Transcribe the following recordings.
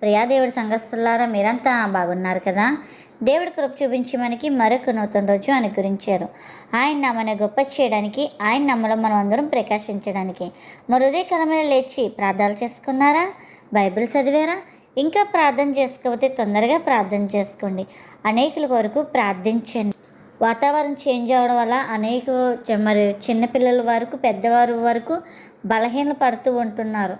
ప్రియాదేవుడి సంఘస్థులారా మీరంతా బాగున్నారు కదా? దేవుడి కృప చూపించి మనకి మరొక నూతన రోజు అనుగ్రహించారు. ఆయన నమ్మని గొప్ప చేయడానికి ఆయన నమ్మలో మనం అందరం ప్రకాశించడానికి. మరి ఉదయకాలంలో లేచి ప్రార్థనలు చేసుకున్నారా? బైబిల్ చదివారా? ఇంకా ప్రార్థన చేసుకోకపోతే తొందరగా ప్రార్థన చేసుకోండి. అనేకుల కొరకు ప్రార్థించండి. వాతావరణం చేంజ్ అవ్వడం వల్ల అనేక మరి చిన్నపిల్లల వరకు పెద్దవారు వరకు బలహీనలు పడుతూ ఉంటున్నారు.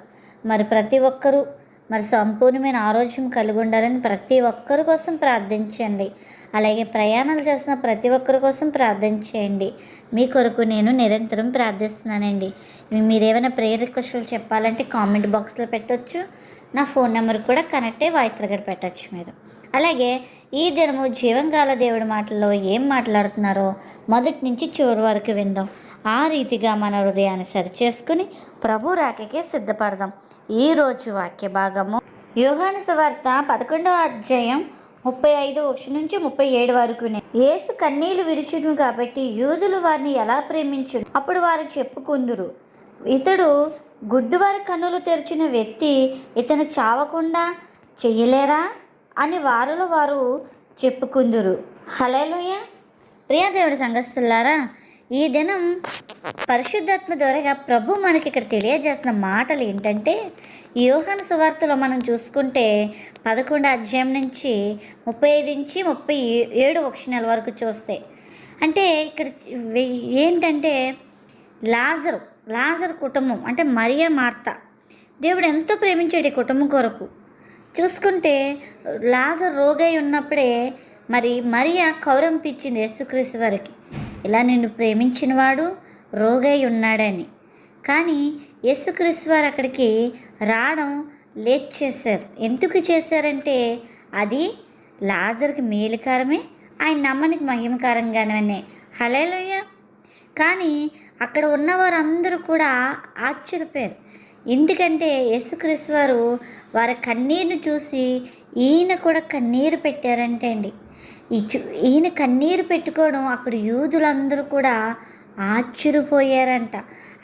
మరి ప్రతి ఒక్కరూ మరి సంపూర్ణమైన ఆరోగ్యం కలిగి ఉండాలని ప్రతి ఒక్కరి కోసం ప్రార్థించండి. అలాగే ప్రయాణాలు చేస్తున్న ప్రతి ఒక్కరి కోసం ప్రార్థన చేయండి మీ కొరకు నేను నిరంతరం ప్రార్థిస్తున్నానండి. మీరేమైనా మీరు ఏమైనా ప్రేయర్ రిక్వెస్ట్లు చెప్పాలంటే కామెంట్ బాక్స్లో పెట్టొచ్చు. నా ఫోన్ నెంబర్ కూడా కనెక్ట్ అయ్యి వాయిస్ దగ్గర పెట్టచ్చు మీరు. అలాగే ఈ దినము జీవంగాల దేవుడి మాటల్లో ఏం మాట్లాడుతున్నారో మొదటి నుంచి చివరి వరకు విందాం. ఆ రీతిగా మన హృదయాన్ని సరిచేసుకుని ప్రభు రాకకే సిద్ధపడదాం. ఈ రోజు వాక్య భాగము. యోహాను సువార్త పదకొండవ అధ్యాయం ముప్పై ఐదు ఒకటి నుంచి ముప్పై ఏడు వరకు యేసు కన్నీళ్ళు విడిచును కాబట్టి యూదులు వారిని ఎలా ప్రేమించు అప్పుడు వారు చెప్పుకుందురు. ఇతడు గుడ్డువారి కన్నులు తెరిచిన వ్యక్తి ఇతను చావకుండా చెయ్యలేరా? అని వారిలో వారు చెప్పుకుందురు. హలేలుయ ప్రియదేవుడి సంఘస్థులారా ఈ దినం పరిశుద్ధాత్మ ద్వారా ప్రభు మనకి ఇక్కడ తెలియజేసిన మాటలు ఏంటంటే యోహాను సువార్తలో మనం చూసుకుంటే పదకొండు అధ్యాయం నుంచి ముప్పై ఐదు నుంచి ముప్పై ఏడు వక్షణాల వరకు చూస్తే అంటే ఇక్కడ ఏంటంటే లాజరు లాజర్ కుటుంబం అంటే మరియా మార్త దేవుడు ఎంతో ప్రేమించాడు ఈ కుటుంబం కొరకు. చూసుకుంటే లాజర్ రోగై ఉన్నప్పుడే మరి మరియా కౌరంపించింది యేసుక్రీస్తు వారికి. ఇలా నిన్ను ప్రేమించినవాడు రోగై ఉన్నాడని. కానీ యేసుక్రీస్తు వారు అక్కడికి రావడం లేట్ చేశారు ఎందుకు చేశారంటే అది లాజర్కి మేలుకారమే ఆయన నమ్మనికి మహిమకారంగానే హలేలోయ కానీ అక్కడ ఉన్న వారందరూ కూడా ఆశ్చర్యపోయారు. ఎందుకంటే యేసుక్రీస్తు వారు వారి కన్నీరును చూసి ఈయన కూడా కన్నీరు పెట్టారంటే అండి ఈయన కన్నీరు పెట్టుకోవడం అక్కడ యూదులందరూ కూడా ఆశ్చర్యపోయారంట.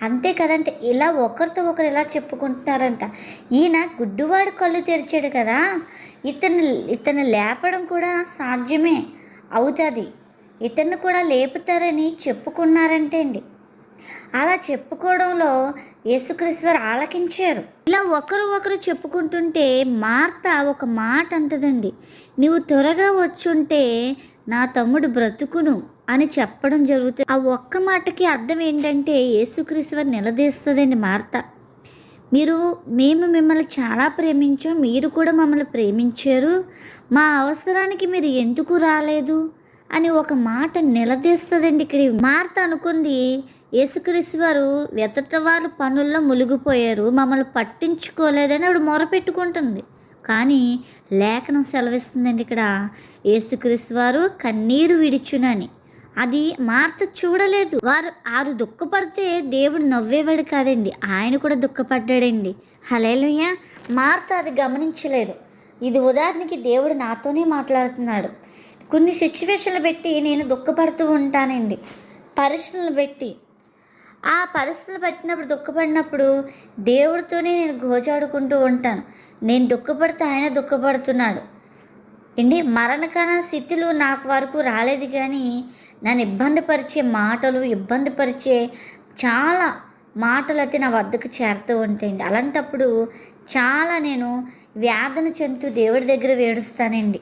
అంతే కదంటే ఇలా ఒకరితో ఒకరు ఇలా చెప్పుకుంటున్నారంట. ఈయన గుడ్డువాడు కళ్ళు తెరిచాడు కదా. ఇతను ఇతను లేపడం కూడా సాధ్యమే అవుతుంది. ఇతన్ని కూడా లేపుతారని చెప్పుకున్నారంటే అండి అలా చెప్పుకోవడంలో యేసుక్రీశ్వర్ ఆలకించారు. ఇలా ఒకరు ఒకరు చెప్పుకుంటుంటే మార్త ఒక మాట అంటదండి. నీవు త్వరగా వచ్చుంటే నా తమ్ముడు బ్రతుకును అని చెప్పడం జరుగుతుంది. ఆ ఒక్క మాటకి అర్థం ఏంటంటే యేసుక్రీశ్వర్ నిలదీస్తుందండి మార్త. మీరు మేము మిమ్మల్ని చాలా ప్రేమించాం మీరు కూడా మమ్మల్ని ప్రేమించారు మా అవసరానికి మీరు ఎందుకు రాలేదు అని ఒక మాట నిలదీస్తుందండి ఇక్కడ. మార్త అనుకుంది యేసుక్రీస్తు వారు వెతట వారు పనుల్లో మునిగిపోయారు మమ్మల్ని పట్టించుకోలేదని ఆవిడ మొరపెట్టుకుంటుంది కానీ లేఖనం సెలవిస్తుందండి ఇక్కడ యేసుక్రీస్తు వారు కన్నీరు విడిచునని. అది మార్త చూడలేదు. వారు ఆరు దుఃఖపడితే దేవుడు నవ్వేవాడు కాదండి. ఆయన కూడా దుఃఖపడ్డాడండి. హలేలుయ్య మార్త అది గమనించలేదు. ఇది ఉదాహరణకి దేవుడు నాతోనే మాట్లాడుతున్నాడు. కొన్ని సిచ్యువేషన్లు పెట్టి నేను దుఃఖపడుతూ ఉంటానండి. పరిశ్రమలు పెట్టి ఆ పరిస్థితులు పట్టినప్పుడు దుఃఖపడినప్పుడు దేవుడితోనే నేను గోచాడుకుంటూ ఉంటాను. నేను దుఃఖపడితే ఆయన దుఃఖపడుతున్నాడు. ఏంటి? మరణకన స్థితిలో నాకు వరకు రాలేదు కానీ నన్ను ఇబ్బంది పరిచే మాటలు ఇబ్బంది పరిచే చాలా మాటలు అయితే నా వద్దకు చేరుతూ ఉంటాయండి అలాంటప్పుడు చాలా నేను వ్యాధన చెందుతూ దేవుడి దగ్గర వేడుస్తానండి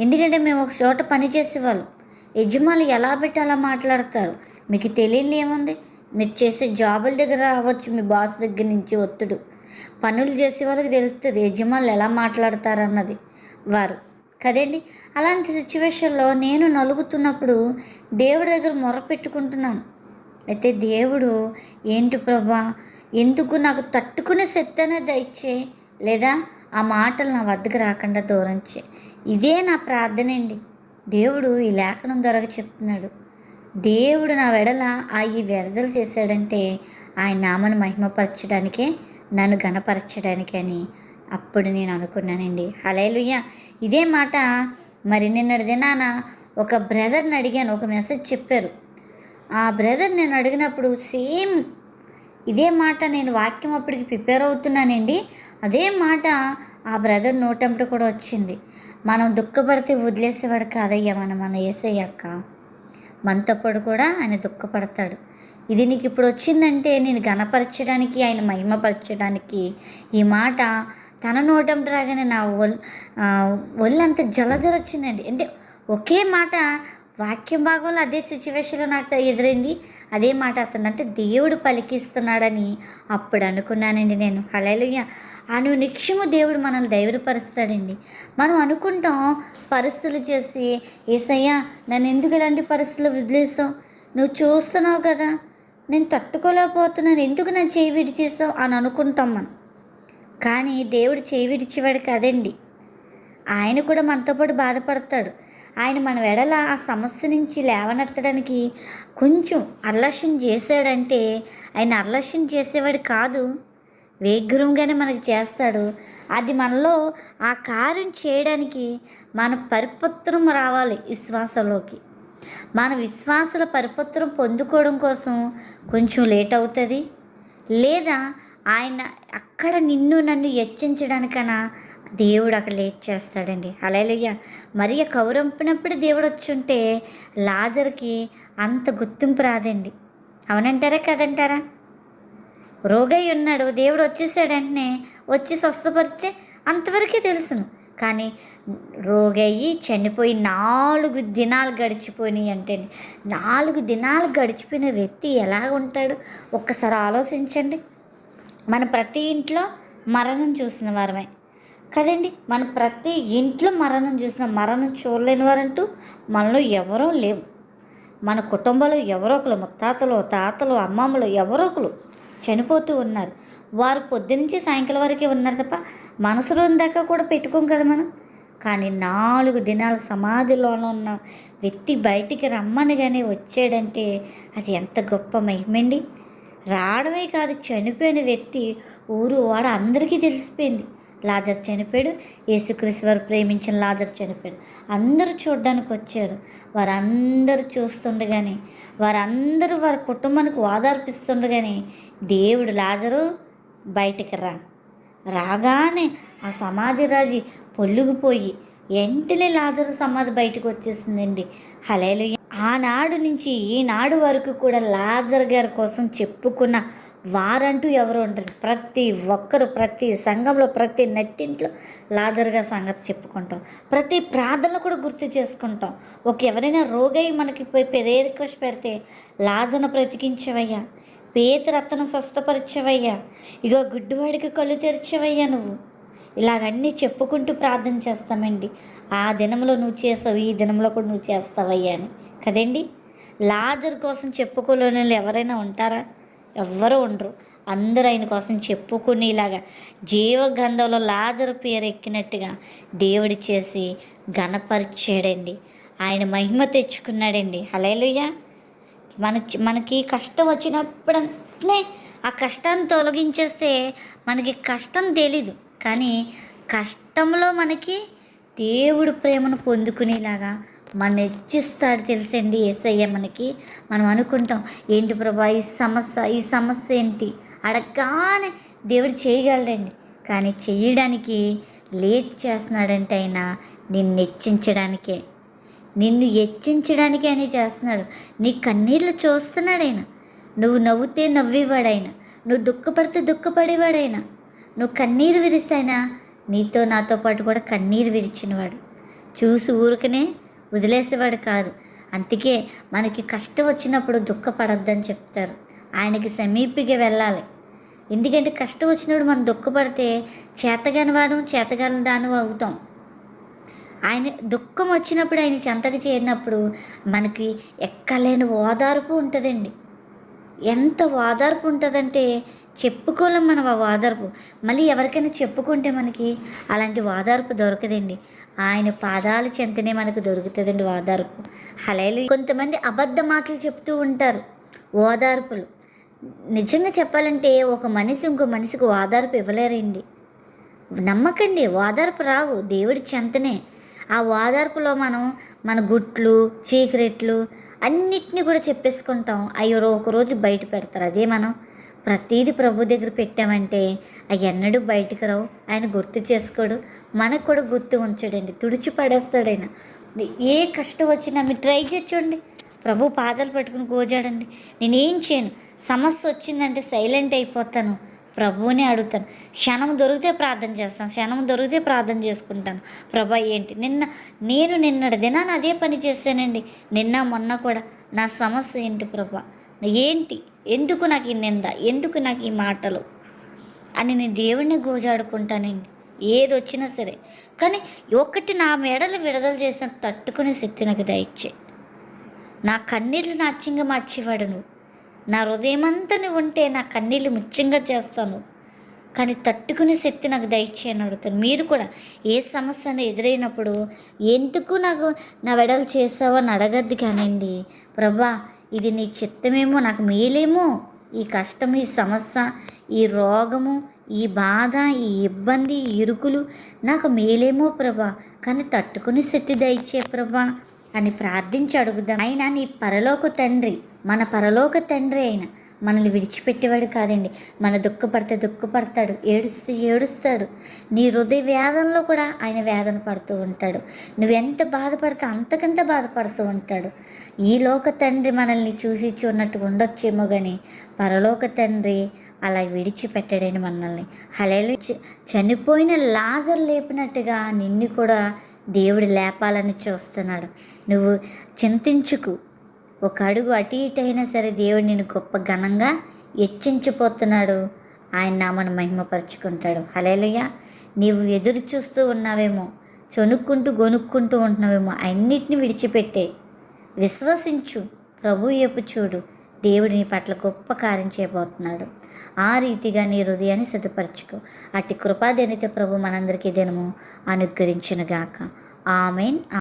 ఎందుకంటే మేము ఒక చోట పని చేసేవాళ్ళం యజమానులు ఎలా పెట్టి అలా మాట్లాడతారు? మీకు తెలియని ఏముంది? మీరు చేసే జాబుల దగ్గర రావచ్చు మీ బాస్ దగ్గర నుంచి ఒత్తుడు. పనులు చేసే వాళ్ళకి తెలుస్తుంది యజమానులు ఎలా మాట్లాడతారన్నది వారు. కదండి? అలాంటి సిచ్యువేషన్లో నేను నలుగుతున్నప్పుడు దేవుడి దగ్గర మొర పెట్టుకుంటున్నాను. అయితే దేవుడు ఏంటి ప్రభా ఎందుకు నాకు తట్టుకునే శక్తి అనేది ఇచ్చే? లేదా ఆ మాటలు నా వద్దకు రాకుండా దూరం చే ఇదే నా ప్రార్థన అండి. దేవుడు ఈ లేఖనం ద్వారా చెప్తున్నాడు. దేవుడు నా వెడల ఆ ఈ వ్యర్థలు చేశాడంటే ఆయన నామను మహిమపరచడానికే నన్ను గణపరచడానికి అని అప్పుడు నేను అనుకున్నానండి. హలేలుయ్య ఇదే మాట మరి నిన్నటి దినాన ఒక బ్రదర్ని అడిగాను ఒక మెసేజ్ చెప్పారు. ఆ బ్రదర్ నేను అడిగినప్పుడు సేమ్ ఇదే మాట నేను వాక్యం అప్పటికి ప్రిపేర్ అవుతున్నానండి. అదే మాట ఆ బ్రదర్ నోటంట కూడా వచ్చింది. మనం దుఃఖపడితే వదిలేసేవాడు కాదయ్యా మన మన ఏసయ్యాక మనతో పాటు కూడా ఆయన దుఃఖపడతాడు. ఇది నీకు ఇప్పుడు వచ్చిందంటే నేను గణపరచడానికి ఆయన మహిమపరచడానికి ఈ మాట తన నోటంట రాగానే నా ఒల్ ఒళ్ళంత ఒళ్ళంతా వచ్చిందండి అంటే ఒకే మాట వాక్యం భాగంలో అదే సిచ్యువేషన్లో నాకు ఎదురైంది. అదే మాట అతను అంటే దేవుడు పలికిస్తున్నాడని అప్పుడు అనుకున్నానండి నేను. హలేలుయ్య అను నిక్షము దేవుడు మనల్ని దైవపరుస్తాడండి మనం అనుకుంటాం పరిస్థితులు చేసి ఏసయ్యా నన్ను ఎందుకు ఇలాంటి పరిస్థితులు వదిలేసావు? నువ్వు చూస్తున్నావు కదా నేను తట్టుకోలేకపోతున్నాను. ఎందుకు నన్ను చేయి విడిచేసావు? అని అనుకుంటాం మనం. కానీ దేవుడు చేయి విడిచేవాడు కదండి. ఆయన కూడా మనతో పాటు బాధపడతాడు. ఆయన మన వెడల ఆ సమస్య నుంచి లేవనెత్తడానికి కొంచెం అర్లక్ష్యం చేశాడంటే ఆయన అర్లక్ష్యం చేసేవాడు కాదు. వేగ్రంగానే మనకి చేస్తాడు. అది మనలో ఆ కార్యం చేయడానికి మన పరిపత్రం రావాలి విశ్వాసంలోకి. మన విశ్వాసాల పరిపత్రం పొందుకోవడం కోసం కొంచెం లేట్ అవుతుంది. లేదా ఆయన అక్కడ నిన్ను నన్ను హెచ్చించడానికన్నా దేవుడు అక్కడ లేట్ చేస్తాడండి. అలెలుయ్య మరి కౌరంపినప్పుడు దేవుడు వచ్చుంటే లాజర్కి అంత గుర్తింపు రాదండి. అవునంటారా కదంటారా? రోగై ఉన్నాడు. దేవుడు వచ్చేసాడు వెంటనే. వచ్చి స్వస్థపరిస్తే అంతవరకే తెలుసును. కానీ రోగయ్యి చనిపోయి నాలుగు దినాలు గడిచిపోయినాయి అంటే నాలుగు దినాలు గడిచిపోయిన వ్యక్తి ఎలా ఉంటాడు? ఒక్కసారి ఆలోచించండి. మన ప్రతి ఇంట్లో మరణం చూసిన వారమే. కదండి మన ప్రతి ఇంట్లో మరణం చూసిన మరణం చూడలేని వారంటూ మనలో ఎవరూ లేవు మన కుటుంబంలో ఎవరో ఒకరు ముత్తాతలు తాతలు అమ్మమ్మలు ఎవరో ఒకరు చనిపోతూ ఉన్నారు. వారు పొద్దునుంచి సాయంకాలం వరకే ఉన్నారు తప్ప మనసులో దాకా కూడా పెట్టుకోం కదా మనం? కానీ నాలుగు దినాల సమాధిలోనే ఉన్న వ్యక్తి బయటికి రమ్మనగానే వచ్చాడంటే అది ఎంత గొప్ప మహిమండి. రావడమే కాదు చనిపోయిన వ్యక్తి ఊరు వాడ అందరికీ తెలిసిపోయింది. లాజర్ చనిపోయాడు. యేసుక్రీస్తు వారు ప్రేమించిన లాజర్ చనిపోయాడు. అందరూ చూడడానికి వచ్చారు. వారందరూ చూస్తుండగానే వారందరూ వారి కుటుంబానికి ఓదార్పిస్తుండగానే దేవుడు లాజరు బయటికి రా రాగానే ఆ సమాధి రాజు పొల్లుగుపోయి వెంటనే లాజరు సమాధి బయటకు వచ్చేసిందండి. హలేలు ఆనాడు నుంచి ఈనాడు వరకు కూడా లాజర్ గారి కోసం చెప్పుకున్న వారంటూ ఎవరు ఉండరు. ప్రతి ఒక్కరు ప్రతి సంఘంలో ప్రతి నెట్టింట్లో లాదరుగా సంగతి చెప్పుకుంటాం. ప్రతి ప్రార్థనలు కూడా గుర్తు చేసుకుంటాం. ఒక ఎవరైనా రోగై మనకి పోయి పెరే రిక్వెస్ట్ పెడితే లాజను బ్రతికించవయ్యా. పేతరత్తను స్వస్థపరిచవయ్యా. ఇగో గుడ్డివాడికి కళ్ళు తెరిచవయ్యా నువ్వు. ఇలాగన్నీ చెప్పుకుంటూ ప్రార్థన చేస్తామండి. ఆ దినంలో నువ్వు చేసావు ఈ దినంలో కూడా నువ్వు చేస్తావయ్యా అని. కదండి? లాజర్ కోసం చెప్పుకోలేని వాళ్ళు ఎవరైనా ఉంటారా? ఎవ్వరూ ఉండరు. అందరూ ఆయన కోసం చెప్పుకునేలాగా జీవగంధంలో లాజరు పేరు ఎక్కినట్టుగా దేవుడి చేసి ఘనపరిచాడండి. ఆయన మహిమ తెచ్చుకున్నాడండి. హలేలుయ్యా మన మనకి కష్టం వచ్చినప్పుడంటే ఆ కష్టాన్ని తొలగించేస్తే మనకి కష్టం తెలీదు. కానీ కష్టంలో మనకి దేవుడు ప్రేమను పొందుకునేలాగా మన హెచ్చిస్తాడు తెలుసండి ఏసయ్య మనకి. మనం అనుకుంటాం ఏంటి ప్రభా ఈ సమస్య ఈ సమస్య ఏంటి? అడగగానే దేవుడు చేయగలడండి. కానీ చేయడానికి లేట్ చేస్తున్నాడంటే ఆయన నిన్ను హెచ్చించడానికే. నిన్ను హెచ్చించడానికి అని చేస్తున్నాడు. నీ కన్నీళ్ళు చూస్తున్నాడు ఆయన. నువ్వు నవ్వుతే నవ్వేవాడైనా నువ్వు దుఃఖపడితే దుఃఖపడేవాడైనా నువ్వు కన్నీరు విరిస్తాయినా నీతో నాతో పాటు కూడా కన్నీరు విరిచినవాడు. చూసి ఊరికనే వదిలేసేవాడు కాదు. అందుకే మనకి కష్టం వచ్చినప్పుడు దుఃఖపడద్దని చెప్తారు. ఆయనకి సమీపిగా వెళ్ళాలి. ఎందుకంటే కష్టం వచ్చినప్పుడు మనం దుఃఖపడితే చేతగాని వాడు చేతగాని దాని అవుతాం. ఆయన దుఃఖం వచ్చినప్పుడు ఆయన చెంతకు చేరినప్పుడు మనకి ఎక్కలేని ఓదార్పు ఉంటుందండి. ఎంత ఓదార్పు ఉంటుందంటే చెప్పుకోలేం మనం ఆ ఓదార్పు. మళ్ళీ ఎవరికైనా చెప్పుకుంటే మనకి అలాంటి ఓదార్పు దొరకదండి. ఆయన పాదాల చెంతనే మనకు దొరుకుతుందండి ఓదార్పు. హలేలు కొంతమంది అబద్ధ మాటలు చెప్తూ ఉంటారు ఓదార్పులు. నిజంగా చెప్పాలంటే ఒక మనిషి ఇంకో మనిషికి ఓదార్పు ఇవ్వలేరండి. నమ్మకండి ఓదార్పు రావు. దేవుడి చెంతనే. ఆ ఓదార్పులో మనం మన గుట్లు చీకరెట్లు అన్నిటినీ కూడా చెప్పేసుకుంటాం. అయ్యో ఒకరోజు బయట పెడతారు. అదే మనం ప్రతీది ప్రభు దగ్గర పెట్టామంటే అవి ఎన్నడూ బయటకు రావు. ఆయన గుర్తు చేసుకోడు. మనకు కూడా గుర్తు ఉంచడండి. తుడిచి పడేస్తాడు ఆయన. ఏ కష్టం వచ్చినా మీరు ట్రై చేయండి ప్రభు పాదాలు పట్టుకుని గోజాడండి. నేనేం చేయను? సమస్య వచ్చిందంటే సైలెంట్ అయిపోతాను. ప్రభువుని అడుగుతాను. క్షణం దొరికితే ప్రార్థన చేస్తాను. క్షణం దొరికితే ప్రార్థన చేసుకుంటాను. ప్రభా ఏంటి? నిన్న నేను నిన్నటి దినాన్ని అదే పని చేశానండి. నిన్న మొన్న కూడా. నా సమస్య ఏంటి ప్రభా? ఏంటి? ఎందుకు నాకు ఈ నింద? ఎందుకు నాకు ఈ మాటలు? అని నేను దేవుడిని గోజాడుకుంటానండి. ఏది వచ్చినా సరే. కానీ ఒకటి నా మెడలు విడుదల చేసిన తట్టుకునే శక్తి నాకు దయచ్చే నా కన్నీళ్ళు నాట్యంగా మార్చేవాడు నువ్వు నా హృదయమంతా నువ్వు ఉంటే నా కన్నీళ్ళు ముత్యంగా చేస్తాను. కానీ తట్టుకునే శక్తి నాకు దయచేయని అడుగుతాను. మీరు కూడా ఏ సమస్య అని ఎదురైనప్పుడు ఎందుకు నాకు నా వెడలు చేసావో అని అడగద్దు కానండి. ప్రభా ఇది నీ చిత్తమేమో నాకు మేలేమో. ఈ కష్టం ఈ సమస్య ఈ రోగము ఈ బాధ ఈ ఇబ్బంది ఈ ఇరుకులు నాకు మేలేమో ప్రభా. కానీ తట్టుకుని శక్తి దయచే ప్రభా అని ప్రార్థించి అడుగుదాం. ఆయన నీ పరలోక తండ్రి మన పరలోక తండ్రి అయిన మనల్ని విడిచిపెట్టేవాడు కాదండి. మన దుఃఖపడితే దుఃఖపడతాడు ఏడుస్తే ఏడుస్తాడు. నీ హృదయ వేదనలో కూడా ఆయన వేదన పడుతూ ఉంటాడు. నువ్వెంత బాధపడితే అంతకంటే బాధపడుతూ ఉంటాడు. ఈ లోక తండ్రి మనల్ని చూసి చూడనట్టు ఉండొచ్చేమో కానీ పరలోక తండ్రి అలా విడిచిపెట్టాడండి మనల్ని. హలేలు చనిపోయిన లాజర్ లేపినట్టుగా నిన్ను కూడా దేవుడు లేపాలని చూస్తున్నాడు. నువ్వు చింతించుకు. ఒక అడుగు అటు ఇటు అయినా సరే దేవుడు నేను గొప్ప ఘనంగా హెచ్చించిపోతున్నాడు. ఆయన నామను మహిమపరుచుకుంటాడు. హలేలుయ్య నీవు ఎదురు చూస్తూ ఉన్నావేమో చొనుక్కుంటూ గొనుక్కుంటూ ఉంటున్నావేమో అన్నిటిని విడిచిపెట్టే. విశ్వసించు. ప్రభు ఎప్పు చూడు. దేవుడు నీ పట్ల గొప్ప కార్యం చేయబోతున్నాడు. ఆ రీతిగా నీ హృదయాన్ని సిద్ధపరచుకో. అట్టి కృపాదేనితే ప్రభు మనందరికీ దినము అనుగ్రహించినగాక. ఆమెన్.